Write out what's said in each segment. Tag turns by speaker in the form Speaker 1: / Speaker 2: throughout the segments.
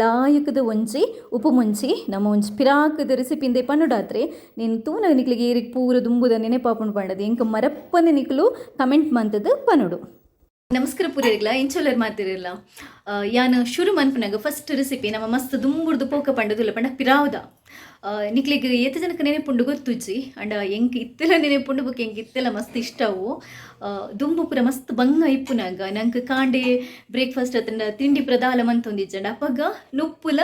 Speaker 1: ಲಾಯಕದ ಒಂಜಿ ಉಪು ಮುಂಚಿ ನಮ್ಮ ಒಂಜಿ ಪಿರಾಕದ ರೆಸಿಪಿಂದೆ ಪನ್ನುಡಾತ್ರೆ ನೀನು ತೂನ ನಿಕ್ಲಿಗೆ ಏರಿಗ್ ಪೂರ ದುಂಬುದ ನೆನೆಪಾಪುಂಡು ಪಂಡದು. ಎಂಕ ಮರಪ್ಪನೆ ನಿಕ್ಲು ಕಮೆಂಟ್ ಮಂತದ್ದು ಪನ್ನುಡು ನಮಸ್ಕಾರ ಪುರಿಯರ್ಲ ಇಂಚೋಲರ್ ಮಾತಿರಲ್ಲ ಯಾನ ಶುರು ಮನ್ಪನಾಗ ಫಸ್ಟ್ ರೆಸಿಪಿ ನಮ್ಮ ಮಸ್ತ್ ದುಂಬುಡ್ದು ಪೋಕ ಪಂಡದುಲ್ಲ ಪಂಡ ಪಿರಾವುದ. ನಿಕ್ಲಿಗೆ ಏತ ಜನಕ ನೆನೆಪುಂಡು ಗೊತ್ತುಜ್ಜಿ. ಅಂಡ ಎಂಕ್ ಇತ್ತೆಲ ನೆನೆಪುಂಡು ಬುಕ್ ಎಂಕ್ ಇತ್ತೆಲ ಮಸ್ತ್ ಇಷ್ಟವು. ದುಂಬು ಪುರ ಮಸ್ತ್ ಬಂಗ ಇಪ್ಪುನಾಗ ನಂಗೆ. ಕಾಂಡೆ ಬ್ರೇಕ್ಫಾಸ್ಟ್ ಅತ್ತಂಡ ತಿಂಡಿ ಪ್ರದಾಲ ಮಂತೊಂದಿಜ್ಜಂಡ ಅಪ್ಪಗ ನುಪ್ಪುಲ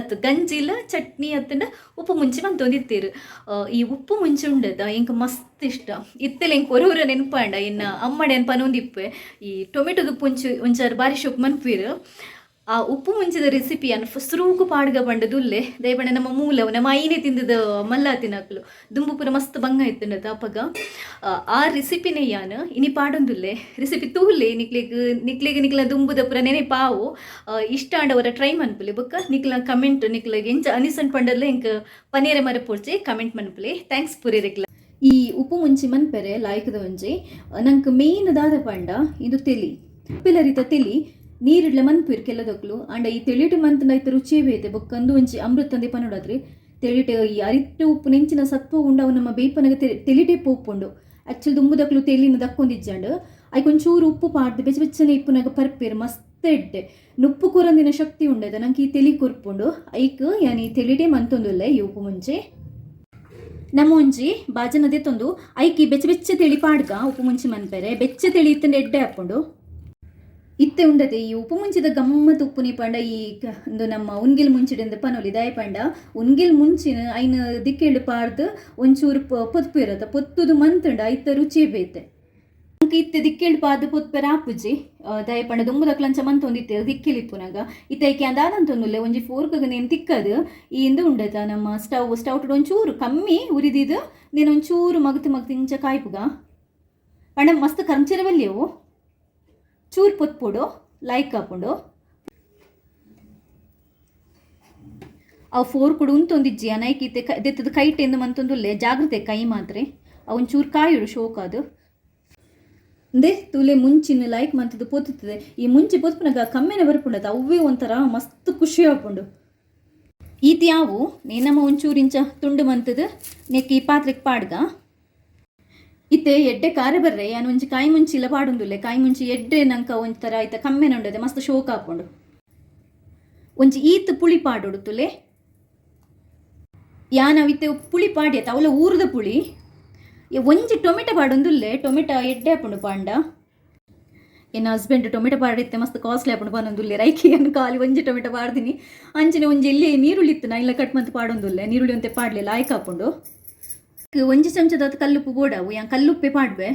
Speaker 1: ಅತ್ ಗಂಜಿಲ, ಚಟ್ನಿ ಅತ್ತಂಡ ಉಪ್ಪು ಮುಂಚಿ ಮಂತೊಂದಿತ್ತೇರು. ಈ ಉಪ್ಪು ಮುಂಚಿ ಉಂಡದ ಎಂಕ್ ಮಸ್ತ್ ಇಷ್ಟ. ಇತ್ತೆಲ ಎಂಕ್ ಒರೊರ ನೆನಪಾಂಡ. ಇನ್ನ ಅಮ್ಮಡೆ ಅನ್ಪನೊಂದಿಪ್ಪೆ ಈ ಟೊಮೆಟೊದ ಪುಂಚು ಒಂಚಾರು ಬಾರಿ ಶೋಕ್ ಮನ್ಪೀರು ಆ ಉಪ್ಪು ಮುಂಚಿದ ರೆಸಿಪಿಯನ್ನು ಫಸ್ರೂಕು ಪಾಡ್ಗ ಬಂಡದುಲ್ಲೆ ದಯಪಂಡ ನಮ್ಮ ಮೂಲ ನಮ್ಮ ಐನೆ ತಿಂದದ ಮಲ್ಲ ತಿನ್ನಕ್ಲು ದುಂಬು ಪುರ ಮಸ್ತ್ ಬಂಗ ಇತ್ತು ಅಪ್ಪಗ ಆ, ರೆಸಿಪಿನೇ ಯಾನು ಇನಿ ಪಾಡೊಂದುಲ್ಲೆ ರೆಸಿಪಿ ತೂಲೆ ನಿಕ್ಲಿಗ್ ನಿಕ್ಲಿಗ್ ನಿಕ್ಲ ದುಂಬುದ ಪುರ ನೆನೆ ಪಾವು ಆ, ಇಷ್ಟ ಆಂಡವರ ಟ್ರೈ ಮನ್ಪುಲೆ ಬೊಕ್ಕ ನಿಕ್ಲ ಕಮೆಂಟ್ ನಿಕ್ಲ ಎಂಚ ಅನಿಸನ್ ಪಂಡಲ್ಲ ಎಂಕ್ ಪನೇರ ಮರ ಪೋಡ್ಚೆ ಕಮೆಂಟ್ ಮನ್ಪುಲೆ. ಥ್ಯಾಂಕ್ಸ್ ಪುರೇರೆಕ್ಲ ಈ ಉಪ್ಪು ಮುಂಚಿ ಮನ್ಪೆರೆ ಲಾಯ್ಕದ ಒಂಜಿ ನಂಗೆ ಮೇನ್ ದಾದ ಪಂಡ ಇದು ತೆಲಿ. ಪಿಲರಿತ ತೆಲಿ ನೀರಿಡ್ಲ ಮನ್ಪುರ್ ಕೆಲದಕ್ಲು. ಅಂಡ ಈ ತೆಳಿಟು ಮಂತನ ಐತ ರುಚಿ ಬೇತೆ. ಬೊಕ್ಕಂದು ಒಂಜಿ ಅಮೃತ ಅಂದೆ ಪನೋಡಾದ್ರಿ ತೆಳಿಟೆ ಈ ಅರಿಟ್ಟು ಉಪ್ಪು, ನೆಂಚಿನ ಸತ್ವ ಉಂಡವು ನಮ್ಮ ಬೇಪನಗ ತೆಲಿ- ತೆಲಿಟೆ ಪೋಪುಂಡು ಆ್ಯಕ್ಚುಲಿ ದುಂಬುದಕ್ಲು ತೆಲಿನ ದಕ್ಕೊಂದಿಜ್ಜಂಡು. ಐಕ್ ಒಂಚೂರು ಉಪ್ಪು ಪಾಡ್ದು ಬೆಚ್ಚ ಬೆಚ್ಚನೆ ಇಪ್ಪುನಾಗ ಪರ್ಪೇರು ಮಸ್ತ್ ಎಡ್ಡೆ. ನುಪ್ಪು ಕೂರಂದಿನ ಶಕ್ತಿ ಉಂಡದ ನಂಗೆ ಈ ತೆಲಿ ಕೊರ್ಪುಂಡು. ಐಕ್ ಯಾನ್ ಈ ತೆಲಿಟೆ ಮಂತೊಂದುಲ್ಲೆ, ಈ ಉಪ್ಪು ಮುಂಚೆ. ನಮ್ಮ ಒಂಜಿ ಬಾಜನದೇ ತಂದು ಐಕಿ ಬೆಚ್ಚ ಬೆಚ್ಚ ತೆಳಿ ಪಾಡ್ಗ ಉಪ್ಪು ಮುಂಚೆ ಮನ್ಪೆರೆ. ಬೆಚ್ಚ ತೆಳಿ ಇತ್ತಂಡ ಎಡ್ಡೆ ಹಾಕೊಂಡು ಇತ್ತೆ ಉಂಡತೆ, ಈ ಉಪ್ಪು ಮುಂಚಿದ ಗಮ್ಮತ್ ಉಪ್ಪುನಿ ಪಂಡ, ಈ ಒಂದು ನಮ್ಮ ಉನ್ಗಿಲ್ ಮುಂಚಿಡಿಂದ ಪನೋಲಿ ದಾಯ ಪಂಡ. ಉನ್ಗಿಲ್ ಮುಂಚಿನ ಐನ ದಿಕ್ಕೆಳ್ಳು ಪಾಡ್ದು ಒಂಚೂರು ಪೊತ್ಪು ಇರತ್ತ. ಪೊತ್ತುದು ಮಂತುಂಡ ಐತ ರುಚಿ ಬೇತೆ. ಅಂಕ ಇತ್ತೆ ದಿಕ್ಕೆಳ್ಳು ಪಾದ ಪೊತ್ಪೆರ ಆಪುಜಿ ದಯ ಪಂಡ ದುಂಬುದಕ್ಲಂಚ ಮಂತ್ ಒಂದಿತ್ತೆ ದಿಕ್ಕೆಲಿಪ್ಪುನಾಗ ಇತ್ತೈಕೆ ಅಂದಾದಂತೊಂದುಲ್ಲೆ, ಒಂಜಿ ಫೋರ್ಕಗ ನೇನು ತಿಕ್ಕದು ಈ ಇಂದು ಉಂಡತ ನಮ್ಮ ಸ್ಟವ್ ಸ್ಟವ್ ಒಂಚೂರು ಕಮ್ಮಿ ಉರಿದಿದ್ದು ನೀನು ಒಂಚೂರು ಮಗತು ಮಗತು ಇಂಚ ಕಾಯ್ಪುಗ. ಪಂಡ, ಮಸ್ತ್ ಕರ್ಮಚರವಲ್ಲೇವು ಚೂರು ಪೊತ್ಪುಡು ಲೈಕ್ ಹಾಕೊಂಡು ಅವು ಫೋರ್ ಕೊಡು ಉಂತೊಂದಿಜ್ಜಿ ಅನೈಕಿತ್ತೆ ಕೈತದ ಕೈ ಕೈಟ್ ಎಂದು ಮಂತೊಂದುಲ್ಲೆ ಜಾಗ್ರತೆ ಕೈ ಮಾತ್ರ. ಅವನ್ ಚೂರು ಕಾಯುಡು ಶೋಕ ಅದು ದೇ, ತುಲೆ ಮುಂಚಿನ ಲೈಕ್ ಮಂತದ್ದು ಪೋತುತ್ತದೆ. ಈ ಮುಂಚೆ ಪೋತ್ಪುನಾಗ ಕಮ್ಮಿನ ಬರ್ಪುಂಡದ ಅವೇ ಒಂಥರ ಮಸ್ತ್ ಖುಷಿ ಹಾಕೊಂಡು ಈತಿ ಯಾವು ನೇನಮ್ಮ ಒಂಚೂರು ಇಂಚ ತುಂಡು ಮಂತದ, ನೆಕ್ಕಿ ಪಾತ್ರೆಗೆ ಪಾಡ್ಗ. ಇತ್ತೆ ಎಡ್ಡೆ ಕಾರ್ಯ ಬರ್ರೆ, ಯಾನು ಒಂಜಿ ಕಾಯಿ ಮುಂಚಿ ಇಲ್ಲ ಪಾಡೊಂದುಲ್ಲೆ, ಕಾಯಿ ಮುಂಚಿ ಎಡ್ಡೆ ನಂಕ ಒಂಥರ ಆಯ್ತ ಕಮ್ಮೆನ ಉಂಡದೆ ಮಸ್ತ್ ಶೋಕ ಹಾಕೊಂಡು ಒಂಜಿ ಈತ್ ಪುಳಿ ಪಾಡೊಡು ಯಾನ ಯಾನವಿತ್ತೆ ಪುಳಿ ಪಾಡ್ಯತ ಅವಳ ಊರದ ಪುಳಿ. ಒಂಜಿ ಟೊಮೆಟೊ ಪಾಡೊಂದುಲ್ಲೆ, ಟೊಮೆಟೊ ಎಡ್ಡೆ ಹಾಕೊಂಡು ಪಾಂಡ. ಎನ್ನ ಹಸ್ಬೆಂಡ್ ಟೊಮೆಟೊ ಪಾಡಿತ್ತೆ, ಮಸ್ತ್ ಕಾಸ್ಟ್ಲಿ ಹಾಕೊಂಡು ರೈಕಿ ಅನ್ನು ಕಾಲಿ ಒಂಜಿ ಟೊಮೆಟೊ ಪಾಡ್ದಿನಿ. ಅಂಚಿನ ಒಂಜಿ ಎಲ್ಲಿ ನೀರುಳ್ಳಿ ಇತ್ತು ನಾ ಇಲ್ಲ ಕಟ್ ಮಂತ್ ಪಾಡೊಂದುಲ್ಲೆ, ನೀರುಳ್ಳಿ ಒಂತೆ ಪಾಡ್ಲಿಲ್ಲ ಆಯ್ಕೆ ಹಾಪುಂಡು ಕ- ಒಂಜಿ ಚಮಚದ ಕಲ್ಲುಪ್ಪು ಬೋಡವು ಯಾ ಕಲ್ಲುಪ್ಪೆ ಪಾಡ್ಬೆ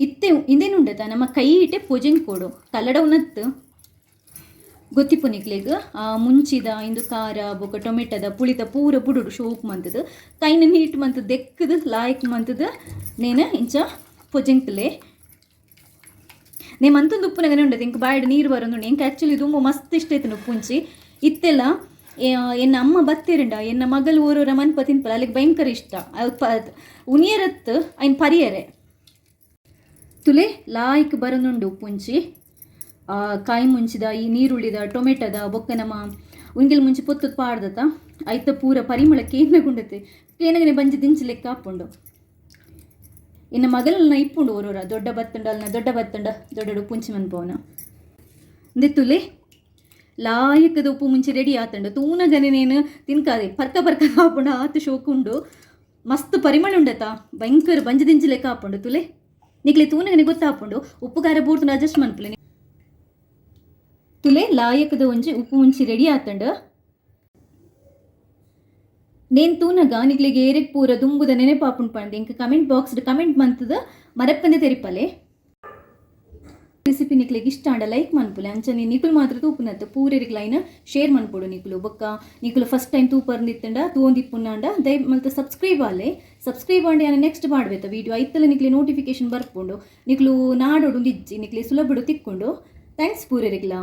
Speaker 1: ಇತ್ತೆ ಇಂದೇನುಂಡತ ನಮ್ಮ ಕೈ ಇಟ್ಟೆ ಪೊಜೆಂಗ್ ಕೊಡು ಕಲ್ಲಡ ಉನತ್ತು ಆ, ಮುಂಚಿದ ಇಂದು ಖಾರ, ಬೊಕ ಟೊಮೆಟೊದ ಪುಳಿತ ಪೂರ ಬುಡುಡು ಶೋಕ್ ಮಂತದ, ಕೈನ ನೀಟ್ ಮಂತ್ ದೆಕ್ಕದ, ಲಾಯಕ್ ಮಂತದ, ನೇನ ಇಂಚ ಪೊಜೆಂಕ್ಲೆ ನೇ ಮಂತೊಂದು ಉಪ್ಪುನಗನೆ ಉಂಡದ, ಇಂಕ ಬಾಯ್ಡ್ ನೀರು ಬರೋದು ಇಂಕ ಆ್ಯಕ್ಚುಲಿ ಇದು ಮಸ್ತ್ ಇಷ್ಟ ಆಯ್ತು ಉಪ್ಪುಂಚಿ ಇತ್ತೆಲ್ಲ ಎನ್ನ ಅಮ್ಮ ಬತ್ತೇರಿಂಡ, ಎನ್ನ ಮಗಲು ಊರೂರ ಮನ್ಪ ತಿನ್ಪಲ ಅಲ್ಲಿಗೆ ಭಯಂಕರ ಇಷ್ಟ. ಪ ಐನ್ ಪರಿಯರೆ. ತುಲೆ, ಲಾಯ್ಕ್ ಬರೋನುಂಡು ಪುಂಚಿ. ಕಾಯಿ ಮುಂಚಿದ, ಈ ನೀರುಳ್ಳಿದ, ಟೊಮೆಟೊದ ಬೊಕ್ಕ ನಮ್ಮ ಉಂಗಿಲ್ ಮುಂಚಿ ಪೊತ್ತುದ್ ಪಾಡ್ದತ. ಐತ ಪೂರ ಪರಿಮಳ ಕೇನಗುಂಡತೆ. ಕೇನಗನೆ ಬಂಜಿ ದಿಂಚಿ ಲೆಕ್ಕ ಹಾಪುಂಡು. ಇನ್ನು ಮಗಲನ್ನ ಇಪ್ಪುಂಡು ಓರೋರ ದೊಡ್ಡ ಬತ್ತಂಡ, ಅಲ್ನ ದೊಡ್ಡ ಬತ್ತಂಡ ದೊಡ್ಡ ಉಪ್ಪುಂಚಿ ಮನ್ಪವನ. ದೆತ್ತುಲೆ ಲಾಯಕದ ಉಪ್ಪು ಮುಂಚೆ ರೆಡಿ ಆತಂಡು ತೂನಗನೆ ನೇನು ತಿನ್ಕಾದೆ ಪರ್ಕ ಪರ್ಕ ಕಾಪುಂಡು ಆತು ಶೋಕುಂಡು ಮಸ್ತ್ ಪರಿಮಳ ಉಂಡತ ಭಯಂಕರ ಬಂಜ ದಿಂಜಿ ಲೆಕ್ಕ ಹಾಪುಂಡು ತುಲೆ ನಿಕ್ಲೆ ತೂನಗನೆ ಗೊತ್ತಾಪುಂಡು ಉಪ್ಪು ಖಾರ ಬೂರ್ತು ಅಡ್ಜಸ್ಟ್ ಮನ್ಪುಲೆ ತುಲೆ ಲಾಯಕದ ಒಂಜಿ ಉಪ್ಪು ಮುಂಚಿ ರೆಡಿ ಆತಂಡು ನೇನ್ ತೂನಗ ನಿಕ್ಲಿಗೆ ಏರೆಗ್ ಪೂರ ದುಂಬುದ ನೆನಪಾಪುಂಡು ಪಂಡ್ ಇಂಕ ಕಮೆಂಟ್ ಬಾಕ್ಸ್ ಕಮೆಂಟ್ ಮಂತದ ಮರಪ್ಪಂದೆ ತೆರಿಪಲೆ ರೆಸಿಪಿ ನಿಕ್ಲಿಗೆ ಇಷ್ಟ ಆಂಡ ಲೈಕ್ ಮನ್ಪುಲೆ. ಅಂಚನೆ ನಿಕುಲು ಮಾತ್ರ ತೂಪುನತ್ತ ಪೂರೆರಿಗೆ ಲೈನ್ ಶೇರ್ ಮನ್ಪೊಡು ನಿಕುಲು ಬೊಕ್ಕ. ನಿಕುಲು ಫಸ್ಟ್ ಟೈಮ್ ತೂಪರ್ನಿತ್ತಂಡ ತೂಂದಿಪ್ಪುನ್ನಾಂಡ ದಯ ಮಲ್ತ ಸಬ್ಸ್ಕ್ರೈಬ್ ಆಲೆ. ಸಬ್ಸ್ಕ್ರೈಬ್ ಆಂಡಿ ನಾನು ನೆಕ್ಸ್ಟ್ ಮಾಡ್ಬೇತ ವಿಡಿಯೋ ಐತಲ್ಲ ನಿಕ್ಲಿ ನೋಟಿಫಿಕೇಶನ್ ಬರ್ಪುಂಡು. ನಿಕ್ಲು ನಾಡೋಡು ನಿಜ್ಜಿ ನಿಕ್ಲಿ ಸುಲಭಡು ತಿಕ್ಕೊಂಡು. ಥ್ಯಾಂಕ್ಸ್ ಪೂರೆರಿಗ್ಲಾ